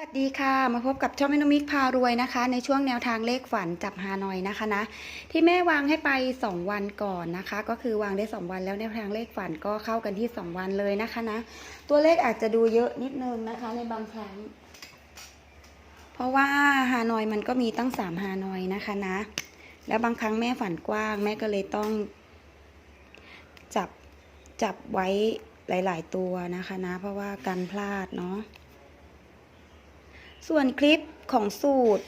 สวัสดีค่ะ มาพบกับช่องแม่นมิกพารวยนะคะ ในช่วงแนวทางเลขฝันจับฮานอยนะคะนะ ที่แม่วางให้ไป 2 วันก่อนนะคะ ก็คือวางได้ 2 วันแล้วแนวทางเลขฝันก็เข้ากันที่ 2 วันเลยนะคะนะ ตัวเลขอาจจะดูเยอะนิดนึงนะคะในบางครั้ง เพราะว่าฮานอยมันก็มีตั้ง 3 ฮานอยนะคะนะ แล้วบางครั้งแม่ฝันกว้าง แม่ก็เลยต้องจับจับไว้หลาย ๆ ตัวนะคะนะ เพราะว่ากันพลาดเนาะ ส่วนคลิปของสูตร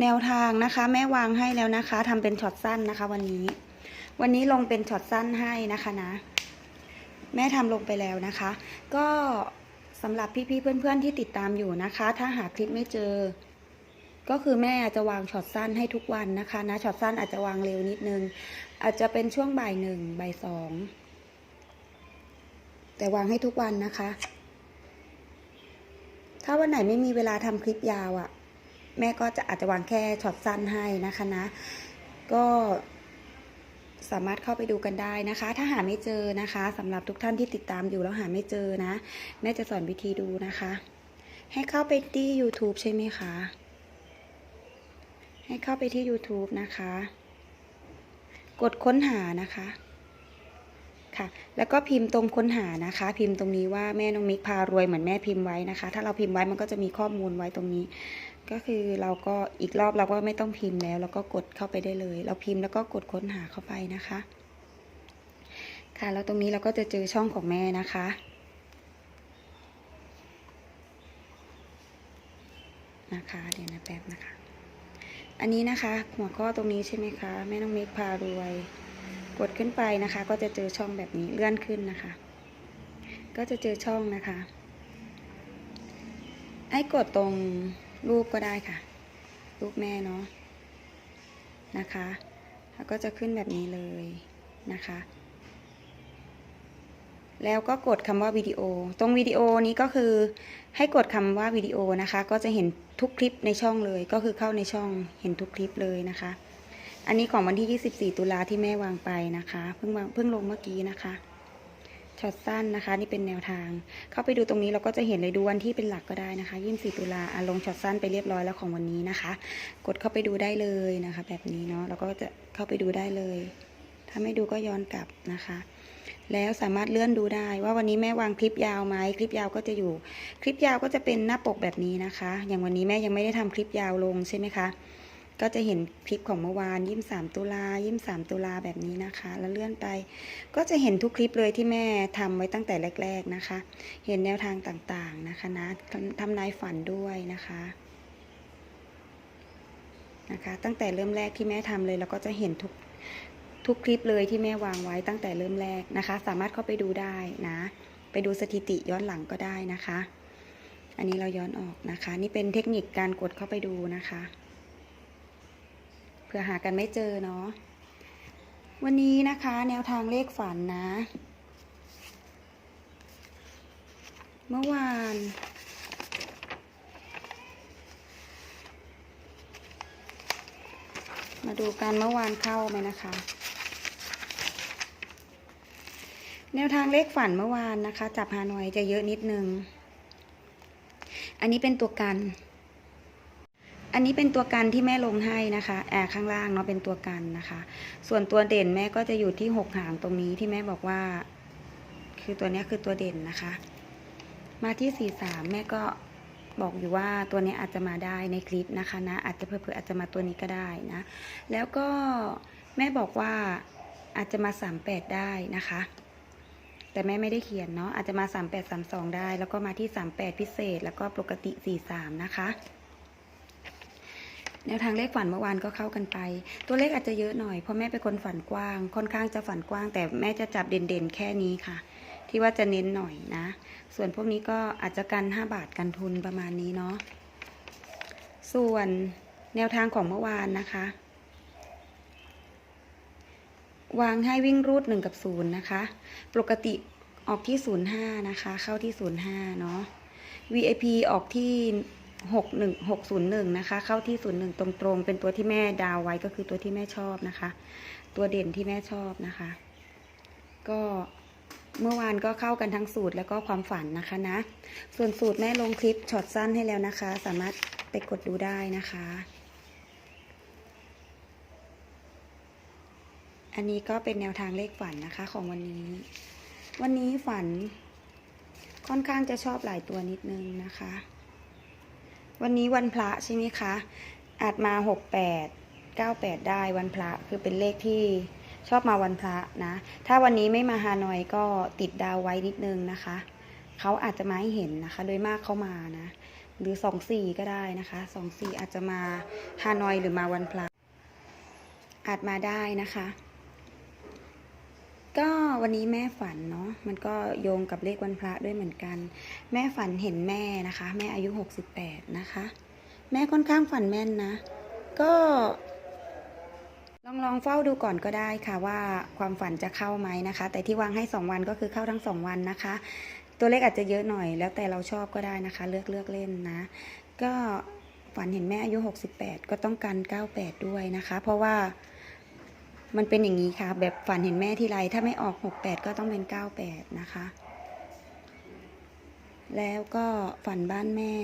แนวทางนะคะ แม่วางให้แล้วนะคะทำเป็นช็อตสั้นนะคะ วันนี้ วันนี้ลงเป็นช็อตสั้นให้นะคะนะ แม่ทำลงไปแล้วนะคะ ก็สำหรับพี่ๆเพื่อนๆที่ติดตามอยู่นะคะ ถ้าหาคลิปไม่เจอ ก็คือแม่อาจจะวางช็อตสั้นให้ทุกวันนะคะนะช็อตสั้นอาจจะวางเร็วนิดนึง อาจจะเป็นช่วงบ่ายหนึ่งบ่ายสองแต่วางให้ทุกวันนะคะ ถ้าวันไหนไม่มีเวลาทำคลิปยาวอะ่ะ แม่ก็จะอาจจะวางแค่ช็อตสั้นให้นะคะนะ ก็สามารถเข้าไปดูกันได้นะคะ ถ้าหาไม่เจอนะคะสำหรับทุกท่านที่ติดตามอยู่แล้วหาไม่เจอนะ แม่จะสอนวิธีดูนะคะ ให้เข้าไปที่ YouTube ใช่ไหมคะ ให้เข้าไปที่ YouTube นะคะ กดค้นหานะคะ ค่ะ แล้วก็พิมพ์ตรงค้นหานะคะ พิมพ์ตรงนี้ว่าแม่น้องมิกพารวยเหมือนแม่พิมพ์ไว้นะคะ ถ้าเราพิมพ์ไว้มันก็จะมีข้อมูลไว้ตรงนี้ ก็คือเราก็อีกรอบเราก็ไม่ต้องพิมพ์แล้ว แล้วก็กดเข้าไปได้เลย เราพิมพ์แล้วก็กดค้นหาเข้าไปนะคะ ค่ะแล้วตรงนี้เราก็จะเจอช่องของแม่นะคะนะคะเดี๋ยวนะแป๊บนะคะ อันนี้นะคะ หัวข้อตรงนี้ใช่ไหมคะ แม่น้องมิกพารวย กดขึ้นไปนะคะ ก็จะเจอช่องแบบนี้เลื่อนขึ้นนะคะ ก็จะเจอช่องนะคะ ให้กดตรงรูปก็ได้ค่ะ รูปแม่เนาะนะคะแล้วก็จะขึ้นแบบนี้เลยนะคะ แล้วก็กดคำว่าวิดีโอ ตรงวิดีโอนี้ก็คือให้กดคำว่าวิดีโอนะคะ ก็จะเห็นทุกคลิปในช่องเลย ก็คือเข้าในช่องเห็นทุกคลิปเลยนะคะ อันนี้ของวันที่ 24 ตุลาที่แม่วางไปนะคะ เพิ่งเพิ่งลงเมื่อกี้นะคะช็อตสั้นนะคะ นี่เป็นแนวทาง เข้าไปดูตรงนี้เราก็จะเห็นเลยดูวันที่เป็นหลักก็ได้นะคะ24ตุลาอะลงช็อตสั้นไปเรียบร้อยแล้วของวันนี้นะคะ กดเข้าไปดูได้เลยนะคะ แบบนี้เนาะเราก็จะเข้าไปดูได้เลย ถ้าไม่ดูก็ย้อนกลับนะคะ แล้วสามารถเลื่อนดูได้ ว่าวันนี้แม่วางคลิปยาวไหมคลิปยาวก็จะอยู่ คลิปยาวก็จะเป็นหน้าปกแบบนี้นะคะ อย่างวันนี้แม่ยังไม่ได้ทำคลิปยาวลงใช่ไหมคะ ก็จะเห็นคลิปของเมื่อวานยี่สามตุลายี่สามตุลาแบบนี้นะคะ แล้วเลื่อนไป ก็จะเห็นทุกคลิปเลยที่แม่ทำไว้ตั้งแต่แรก ๆนะคะ เห็นแนวทางต่างๆนะคะนะทำนายฝันด้วยนะคะนะคะตั้งแต่เริ่มแรกที่แม่ทำเลยเราก็จะเห็นทุกทุกคลิปเลยที่แม่วางไว้ตั้งแต่เริ่มแรกนะคะ สามารถเข้าไปดูได้นะ ไปดูสถิติย้อนหลังก็ได้นะคะ อันนี้เราย้อนออกนะคะ นี่เป็นเทคนิคการกดเข้าไปดูนะคะ เผื่อหากันไม่เจอเนาะวันนี้นะคะแนวทางเลขฝันนะ เมื่อวาน มาดูกันเมื่อวานเข้าไหมนะคะ แนวทางเลขฝันเมื่อวานนะคะ จับฮานอยจะเยอะนิดนึง อันนี้เป็นตัวกัน อันนี้เป็นตัวกันที่แม่ลงให้นะคะแอบข้างล่างเนาะเป็นตัวกันนะคะ ส่วนตัวเด่นแม่ก็จะอยู่ที่หกหางตรงนี้ที่แม่บอกว่า คือตัวนี้คือตัวเด่นนะคะ มาที่สี่สามแม่ก็บอกอยู่ว่าตัวนี้อาจจะมาได้ในคลิปนะคะนะ อาจจะเผื่ออาจจะมาตัวนี้ก็ได้นะ แล้วก็แม่บอกว่าอาจจะมาสามแปดได้นะคะ แต่แม่ไม่ได้เขียนเนาะอาจจะมาสามแปดสามสองได้ แล้วก็มาที่สามแปดพิเศษ แล้วก็ปกติสี่สามนะคะ แนวทางเลขฝันเมื่อวานก็เข้ากันไป ตัวเลขอาจจะเยอะหน่อยเพราะแม่เป็นคนฝันกว้าง ค่อนข้างจะฝันกว้าง แต่แม่จะจับเด่นๆแค่นี้ค่ะ ที่ว่าจะเน้นหน่อยนะ ส่วนพวกนี้ก็อาจจะกัน 5 บาทกันทุนประมาณนี้เนาะส่วนแนวทางของเมื่อวานนะคะวางให้วิ่งรูด1กับ0นะคะ ปกติออกที่ 05 นะคะ เข้าที่ 05 เนาะ VIP ออกที่ 61 601 นะคะ เข้าที่ 01 ตรงๆ เป็นตัวที่แม่ดาวไว้ก็คือตัวที่แม่ชอบนะคะ ตัวเด่นที่แม่ชอบนะคะ ก็เมื่อวานก็เข้ากันทั้งสูตรแล้วก็ความฝันนะคะนะ ส่วนสูตรแม่ลงคลิปช็อตสั้นให้แล้วนะคะ สามารถไปกดดูได้นะคะ อันนี้ก็เป็นแนวทางเลขฝันนะคะของวันนี้ วันนี้ฝันค่อนข้างจะชอบหลายตัวนิดนึงนะคะ วันนี้วันพระใช่ไหมคะ อาจมาหกแปดเก้าแปดได้วันพระคือเป็นเลขที่ชอบมาวันพระนะ ถ้าวันนี้ไม่มาฮานอยก็ติดดาวไว้นิดนึงนะคะ เขาอาจจะมาให้เห็นนะคะ โดยมากเขามานะ หรือสองสี่ก็ได้นะคะสองสี่อาจจะมาฮานอยหรือมาวันพระอาจมาได้นะคะ ก็วันนี้แม่ฝันเนาะมันก็โยงกับเลขวันพระด้วยเหมือนกัน แม่ฝันเห็นแม่นะคะ แม่อายุ 68 นะคะ แม่ค่อนข้างฝันแม่นนะ ก็ ลองลองเฝ้าดูก่อนก็ได้ค่ะว่าความฝันจะเข้าไหมนะคะ แต่ที่วางให้ 2 วันก็คือเข้าทั้ง 2 วันนะคะ ตัวเลขอาจจะเยอะหน่อย แล้วแต่เราชอบก็ได้นะคะ เลือกเลือกเล่นนะ ก็ฝันเห็นแม่อายุ 68 ก็ต้องกัน98 ด้วยนะคะ เพราะว่า มันเป็นอย่างนี้ค่ะ แบบฝันเห็นแม่ที่ไรถ้าไม่ออก 68 ก็ต้องเป็น 98 นะคะ แล้วก็ฝันบ้านแม่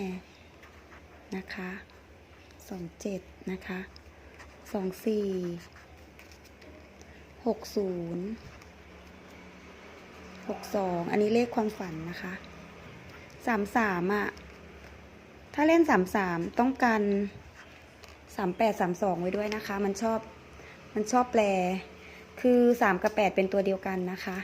นะคะ 27 นะคะ 24 60 62 อันนี้เลขความฝันนะคะ 33อะ ถ้าเล่น 33 ต้องกัน 38 32 ไว้ด้วยนะคะ มันชอบ มันชอบแปล คือ3กับ8เป็นตัวเดียวกันนะคะ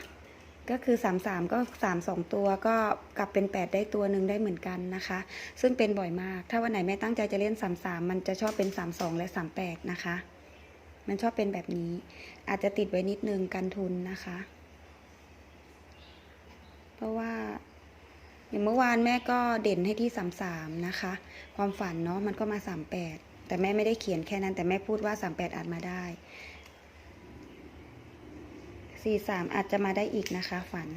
ก็คือ3 3ก็3 2ตัวก็กลับเป็น8ได้ตัวหนึ่งได้เหมือนกันนะคะ ซึ่งเป็นบ่อยมาก ถ้าวันไหนแม่ตั้งใจจะเล่น3 3มันจะชอบเป็น3 2และ3 8นะคะ มันชอบเป็นแบบนี้ อาจจะติดไว้นิดนึงกันทุนนะคะ เพราะว่าอย่างเมื่อวานแม่ก็เด่นให้ที่3 3นะคะ ความฝันเนาะมันก็มา38แต่แม่ไม่ได้เขียนแค่นั้น แต่แม่พูดว่า38อาจมาได้สี่สามอาจจะมาได้อีกนะคะ ฝัน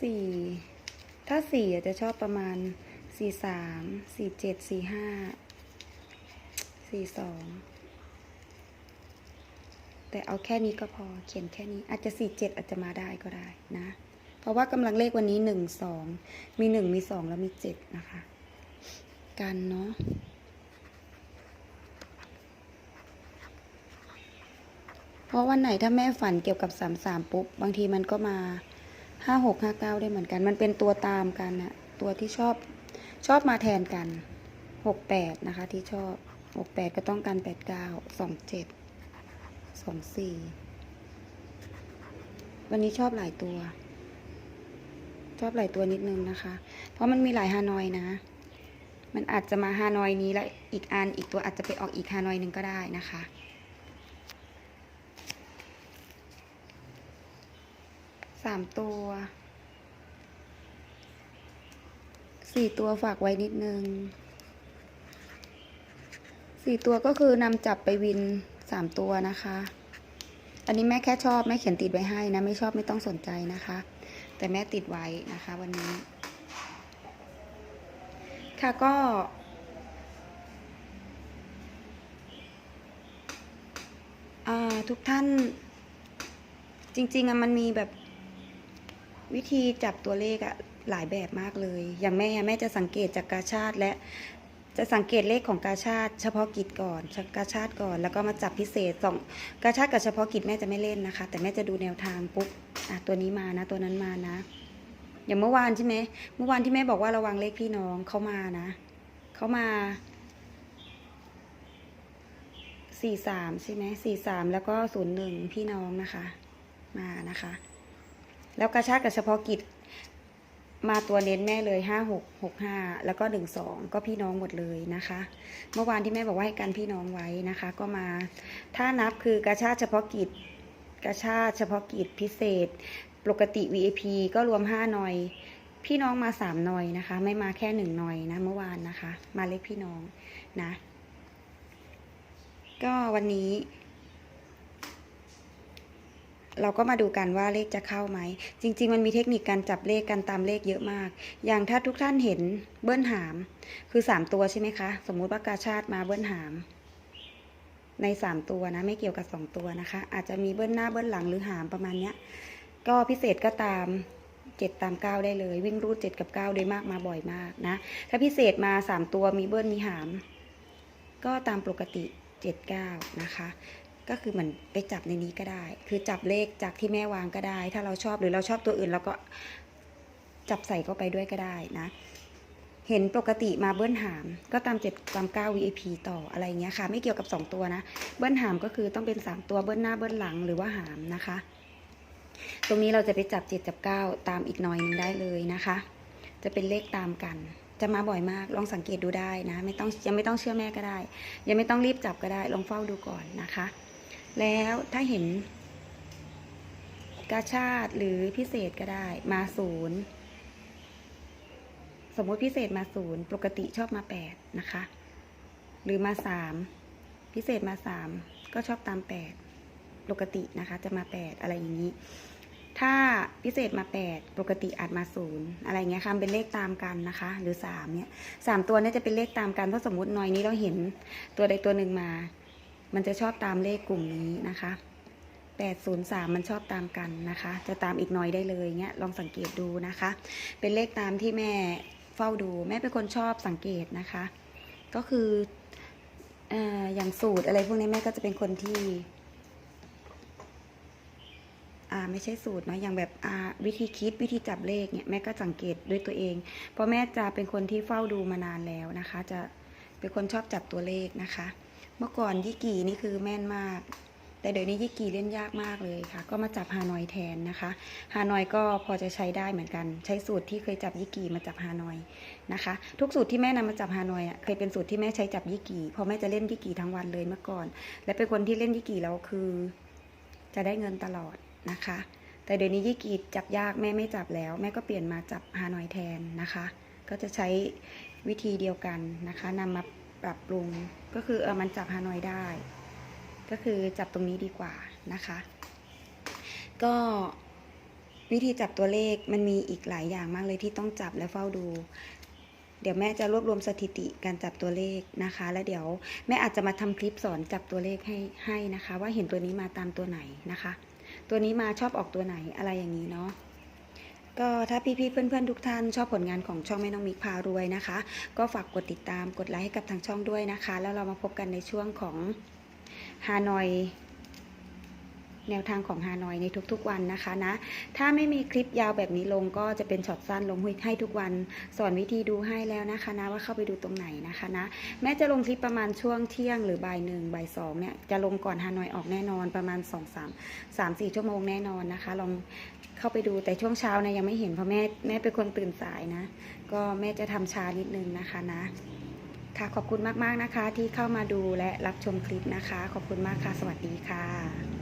สี่ถ้าสี่อาจจะชอบประมาณสี่สามสี่เจ็ดสี่ห้าสี่สองแต่เอาแค่นี้ก็พอเขียนแค่นี้ อาจจะสี่เจ็ดอาจจะมาได้ก็ได้นะ เพราะว่ากำลังเลขวันนี้หนึ่งสองมีหนึ่งมีสองแล้วมีเจ็ดนะคะ กันเนาะ เพ ราะวันไหนถ้าแม่ฝันเกี่ยวกับสามสามปุ๊บ บางทีมันก็มาห้าหกห้าเก้าได้เหมือนกัน มันเป็นตัวตามกันอะตัวที่ชอบชอบมาแทนกันหกแปดนะคะ ที่ชอบหกแปดก็ต้องการแปดเก้าสองเจ็ดสองสี่วันนี้ชอบหลายตัว ชอบหลายตัวนิดนึงนะคะ เพราะมันมีหลายฮานอยนะ มันอาจจะมาฮานอยนี้แล้วอีกอันอีกตัวอาจจะไปออกอีกฮานอยหนึ่งก็ได้นะคะ สามตัวสี่ตัวฝากไว้นิดนึงสี่ตัวก็คือนำจับไปวินสามตัวนะคะ อันนี้แม่แค่ชอบแม่เขียนติดไว้ให้นะ ไม่ชอบไม่ต้องสนใจนะคะ แต่แม่ติดไว้นะคะวันนี้ ค่ะก็ทุกท่านจริงๆอะมันมีแบบ วิธีจับตัวเลขอะหลายแบบมากเลย อย่างแม่อะแม่จะสังเกตจากกาชาติและจะสังเกตเลขของกาชาติ เฉพาะกิจก่อนกาชาติก่อน แล้วก็มาจับพิเศษสองกาชาติกับเฉพาะกิจแม่จะไม่เล่นนะคะ แต่แม่จะดูแนวทางปุ๊บอะตัวนี้มานะ ตัวนั้นมานะ อย่างเมื่อวานใช่ไหมเมื่อวานที่แม่บอกว่าระวังเลขพี่น้องเขามานะเขามาสี่สามใช่ไหมสี่สามแล้วก็ศูนย์หนึ่งพี่น้องนะคะ มานะคะ แล้วกระชากกับเฉพาะกิจ มาตัวเน้นแม่เลยห้าหกหกห้าแล้วก็หนึ่งสองก็พี่น้องหมดเลยนะคะ เมื่อวานที่แม่บอกว่าให้กันพี่น้องไว้นะคะ ก็มา ถ้านับคือกระชากเฉพาะกิจกระชากเฉพาะกิจพิเศษ ปกติ VIP ก็รวมห้าหน่อย พี่น้องมาสามหน่อยนะคะ ไม่มาแค่หนึ่งหน่อยนะเมื่อวานนะคะ มาเลขพี่น้องนะ ก็วันนี้ เราก็มาดูกันว่าเลขจะเข้าไหม จริง ๆ มันมีเทคนิคการจับเลขกันตามเลขเยอะมาก อย่างถ้าทุกท่านเห็นเบิ้ลหาม คือสามตัวใช่ไหมคะ สมมุติว่ากาชาติมาเบิ้ลหาม ในสามตัวนะ ไม่เกี่ยวกับสองตัวนะคะ อาจจะมีเบิ้ลหน้าเบิ้ลหลังหรือหามประมาณเนี้ย ก็พิเศษก็ตามเจ็ดตามเก้าได้เลย วิ่งรูดเจ็ดกับเก้าได้มากมาบ่อยมากนะ ถ้าพิเศษมาสามตัวมีเบิ้ลมีหาม ก็ตามปกติเจ็ดเก้านะคะ ก็คือเหมือนไปจับในนี้ก็ได้ คือจับเลขจากที่แม่วางก็ได้ ถ้าเราชอบหรือเราชอบตัวอื่นเราก็จับใส่เข้าไปด้วยก็ได้นะ เห็นปกติมาเบิ้ลหาม ก็ตามเจ็ดตามเก้า VIP ต่ออะไรเงี้ยค่ะ ไม่เกี่ยวกับสองตัวนะ เบิ้ลหามก็คือต้องเป็นสามตัวเบิ้ลหน้าเบิ้ลหลังหรือว่าหามนะคะ ตรงนี้เราจะไปจับเจ็ดจับเก้าตามอีกหน่อยหนึงได้เลยนะคะ จะเป็นเลขตามกันจะมาบ่อยมาก ลองสังเกตดูได้นะ ไม่ต้องยังไม่ต้องเชื่อแม่ก็ได้ ยังไม่ต้องรีบจับก็ได้ ลองเฝ้าดูก่อนนะคะ แล้วถ้าเห็นกาชาติหรือพิเศษก็ได้มาศูนย์สมมติพิเศษมาศูนย์ปกติชอบมาแปดนะคะ หรือมาสามพิเศษมาสามก็ชอบตามแปดปกตินะคะ จะมาแปดอะไรอย่างนี้ ถ้าพิเศษมาแปดปกติอาจมาศูนย์อะไรเงี้ยค่ะเป็นเลขตามกันนะคะ หรือสามเนี่ยสามตัวเนี้จะเป็นเลขตามกันถ้าสมมติหน่อยนี้เราเห็นตัวใดตัวหนึ่งมา มันจะชอบตามเลขกลุ่มนี้นะคะแปดศูนย์สามมันชอบตามกันนะคะ จะตามอีกหน่อยได้เลยเงี้ยลองสังเกตดูนะคะ เป็นเลขตามที่แม่เฝ้าดูแม่เป็นคนชอบสังเกตนะคะ ก็คืออย่างสูตรอะไรพวกนี้แม่ก็จะเป็นคนที่อ่าไม่ใช่สูตรเนอะอย่างแบบอ่าวิธีคิดวิธีจับเลขเนี่ยแม่ก็สังเกตด้วยตัวเอง เพราะแม่จะเป็นคนที่เฝ้าดูมานานแล้วนะคะ จะเป็นคนชอบจับตัวเลขนะคะ เมื่อก่อนยี่กี่นี่คือแม่นมาก แต่เดี๋ยวนี้ยี่กี่เล่นยากมากเลยค่ะ ก็มาจับฮานอยแทนนะคะฮานอยก็พอจะใช้ได้เหมือนกัน ใช้สูตรที่เคยจับยี่กี่มาจับฮานอยนะคะ ทุกสูตรที่แม่นำมาจับฮานอยอะเคยเป็นสูตรที่แม่ใช้จับยี่กี่พราะแม่จะเล่นยี่กี่ทั้งวันเลยเมื่อก่อน และเป็นคนที่เล่นยี่กี่แล้วคือ จะได้เงินตลอดนะคะ แต่เดี๋ยวนี้ยี่กีดจับยากแม่ไม่จับแล้ว แม่ก็เปลี่ยนมาจับฮานอยแทนนะคะ ก็จะใช้วิธีเดียวกันนะคะนำมา ปรับปรุงก็คือเออมันจับฮานอยได้ ก็คือจับตรงนี้ดีกว่านะคะ ก็วิธีจับตัวเลขมันมีอีกหลายอย่างมากเลยที่ต้องจับและเฝ้าดู เดี๋ยวแม่จะรวบรวมสถิติการจับตัวเลขนะคะ แล้วเดี๋ยวแม่อาจจะมาทำคลิปสอนจับตัวเลขให้ให้นะคะ ว่าเห็นตัวนี้มาตามตัวไหนนะคะ ตัวนี้มาชอบออกตัวไหนอะไรอย่างนี้เนาะ ก็ถ้าพี่ๆเพื่อนๆทุกท่านชอบผลงานของช่องแม่น้องมิกพารวยนะคะ ก็ฝากกดติดตามกดไลค์ให้กับทางช่องด้วยนะคะ แล้วเรามาพบกันในช่วงของฮานอย แนวทางของฮานอยในทุกๆวันนะคะนะ ถ้าไม่มีคลิปยาวแบบนี้ลงก็จะเป็นช็อตสั้นลงให้ทุกวัน สอนวิธีดูให้แล้วนะคะนะว่าเข้าไปดูตรงไหนนะคะนะ แม้จะลงคลิปประมาณช่วงเที่ยงหรือบ่ายหนึ่งบ่ายสองเนี่ยจะลงก่อนฮานอยออกแน่นอนประมาณ2 3 3 4ชั่วโมงแน่นอนนะคะ ลองเข้าไปดูแต่ช่วงเช้าเนี่ยยังไม่เห็นเพราะแม่แม่เป็นคนตื่นสายนะ ก็แม่จะทำช้านิดนึงนะคะนะค่ะขอบคุณมาก ๆ นะคะที่เข้ามาดูและรับชมคลิปนะคะ ขอบคุณมากค่ะ สวัสดีค่ะ